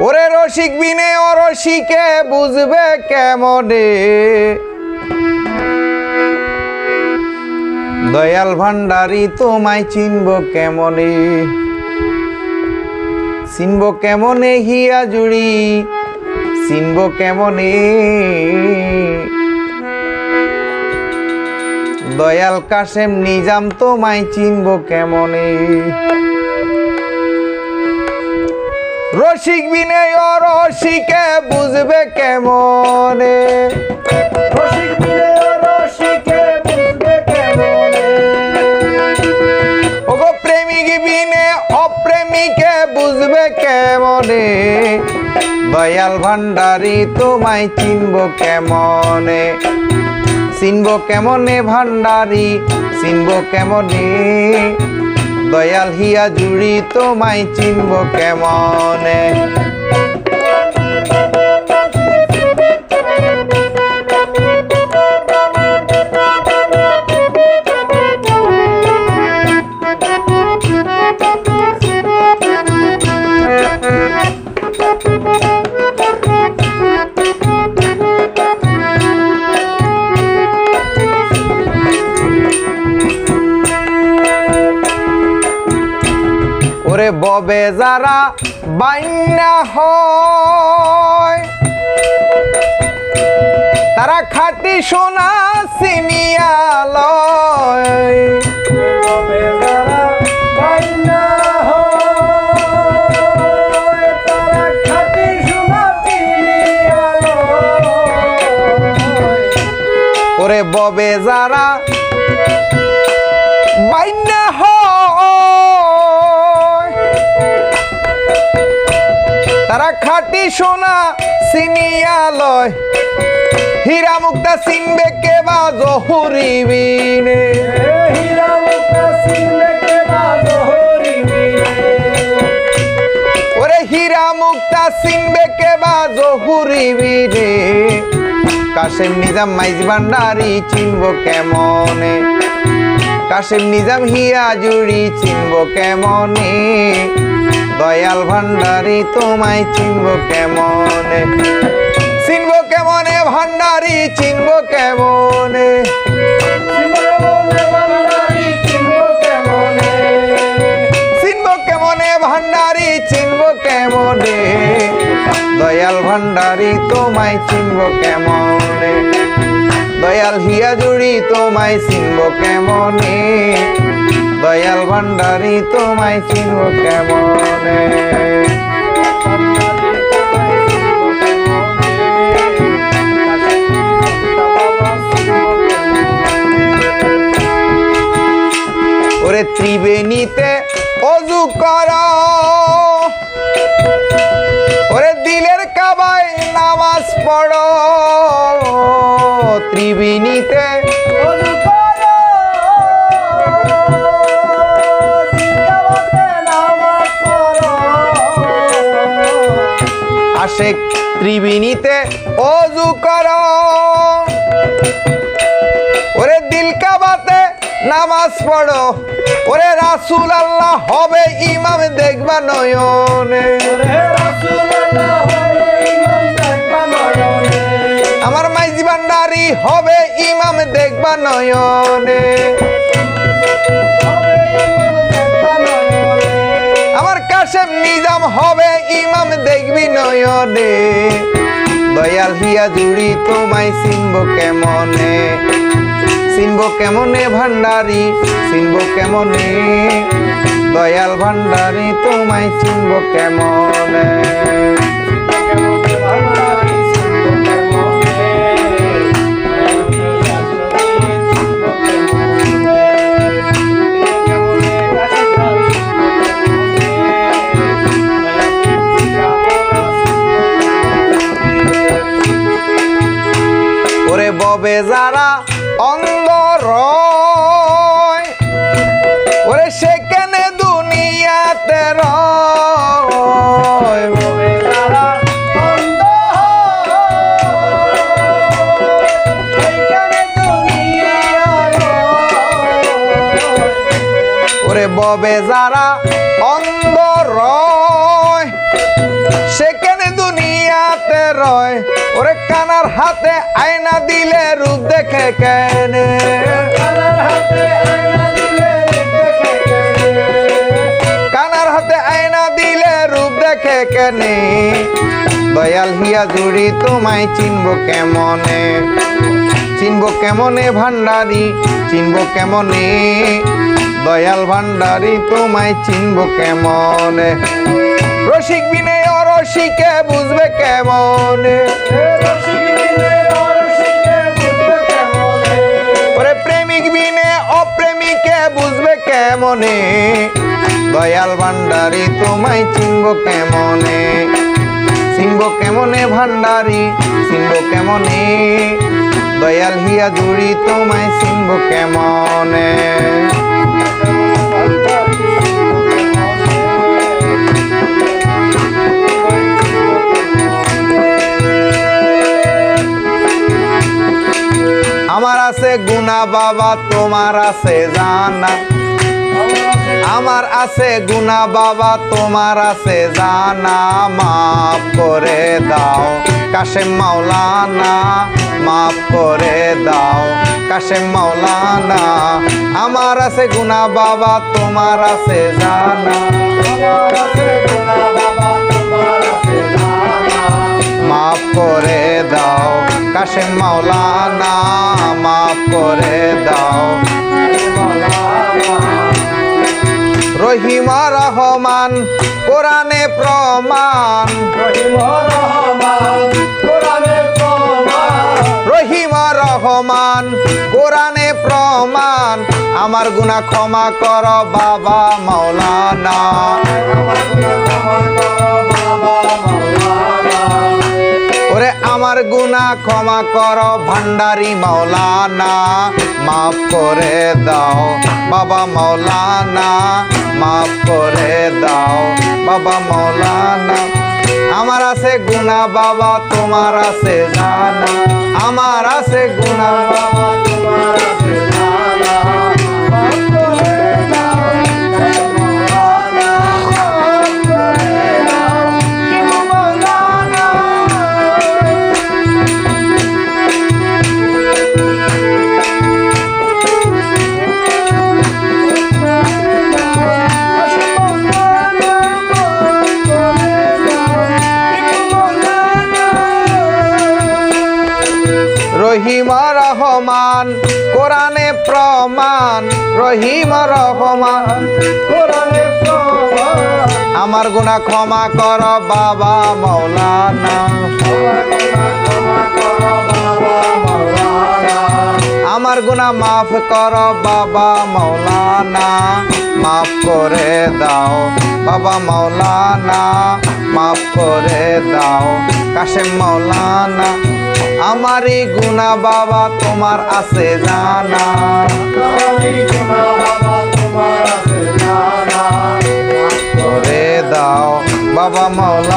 ওরে রসিক বিনে অরসিকে বুঝবে কেমনে? দয়াল ভান্ডারি তোমায় চিনব কেমনে? চিনব কেমনে হিয়া জুড়ি? চিনব কেমনে? দয়াল কাশেম নিজাম, তোমায় চিনব কেমনে? রসিক বিনয় রসিকে বুঝবে কেমনে? রসিক মিলে রসিকে বুঝবে কেমনে? ওগো প্রেমিক বিনে অপ্রেমিকে বুঝবে কেমনে? দয়াল ভান্ডারি তোমায় চিনব কেমনে? চিনব কেমনে ভান্ডারি চিনব কেমনে? দয়াল হিয়া জুড়ি তোমায় চিনব কেমনে? ববে যারা বাইনা হয় তারা খাটি সোনা কিনিয়ালো। ওরে ববে যারা বাইনা হয় খাটি সোনা সিনিয়ালয় হীরা মুক্তা চিনবে কে বা জহুরিবিনে এ হীরা মুক্তা চিনবে কে বা জহরিবিনে। ওরে হীরা মুক্তা চিনবে কে বা জহুরিবিনে কাশেম নিজাম মাইজ ভান্ডারি চিনব কেমনে? কাশেম নিজাম হিয়া জুড়ি চিনব কেমনে? দয়াল ভান্ডারি তোমায় চিনব কেমনে? চিনব কেমনে ভান্ডারি চিনব কেমনে? ভান্ডারি চিনব কেমনে? দয়াল ভান্ডারি তোমায় চিনব কেমনে? দয়াল হিয়া জুড়ি তোমায় চিনব কেমনে? দয়াল ভান্ডারি তোমায় চিনব কেমনে? ওরে ত্রিবেণীতে অজু কর। ত্রিবেণীতে। আশেক ত্রিবেণীতে অজু কর ওরে দিল কাবাতে নামাজ পড়ো ওরে রাসুল আল্লাহ হবে ইমাম দেখবা নয়নে ওরে রাসূলুল্লাহ হবে ইমাম দেখবা নয়নে। আমার কাশেম নিজাম হবে ইমাম দেখবি নয়নে। দয়াল হিয়া জুড়ি তোমায় চিনব কেমনে? চিনব কেমনে ভান্ডারি চিনব কেমনে? দয়াল ভান্ডারি তোমায় চিনব কেমনে? যারা অন্ধ রয়? ওরে সেখানে দুনিয়াতে রয়? ওরে ববে যারা অন্ধ রয় হাতে রয় ওরে কানার হাতে আয়না দিলে রূপ দেখে কেনে। কানার হাতে আয়না দিলে রূপ দেখে কেনে। দয়াল হিয়া জুড়ি তোমায় চিনব কেমনে? চিনব কেমনে ভান্ডারি চিনব কেমনে? দয়াল ভান্ডারি তোমায় চিনব কেমনে? রসিক বিনে রসিক বুঝবে কেমন? প্রেমিক বিনে অপ্রেমিকে বুঝবে কেমনে? দয়াল ভান্ডারি তোমায় চিনব কেমনে? চিনব কেমনে ভান্ডারি চিনব কেমনে? দয়াল হিয়া জুড়ি, তোমায় চিনব কেমনে? গুনা বাবা, তোমার আছে জানা আমার আছে গুনা বাবা, তোমার আছে জানা মাফ করে দাও কাশেম মাওলানা, মাফ করে দাও কাশেম মাওলানা। আমার আছে গুনা বাবা, তোমার আছে জানা মাফ করে দাও কাশেম মাওলানা। রহমান কোরআনে প্রমাণ। রহিমা রহমান কোরআনে প্রমাণ। আমার গুণা ক্ষমা কর বাবা মাওলানা। ওরে আমার গুণা ক্ষমা কর ভান্ডারি মাওলানা। মাফ করে দাও, বাবা মাওলানা। মাফ করে দাও, বাবা মাওলানা। আমার আছে গুণা বাবা, তোমার আছে জানা। রহমান কোরআনে প্রমাণ, রহিমা রহমান। আমার গুণা ক্ষমা কর বাবা মৌলানা আমার গুণা মাফ কর বাবা মৌলানা মাফ করে দাও বাবা মাওলানা। মাফ করে দাও কাশেম মাওলানা। আমারই গুণা বাবা তোমার আছে জানা তোমার আছে করে দাও বাবা মাওলানা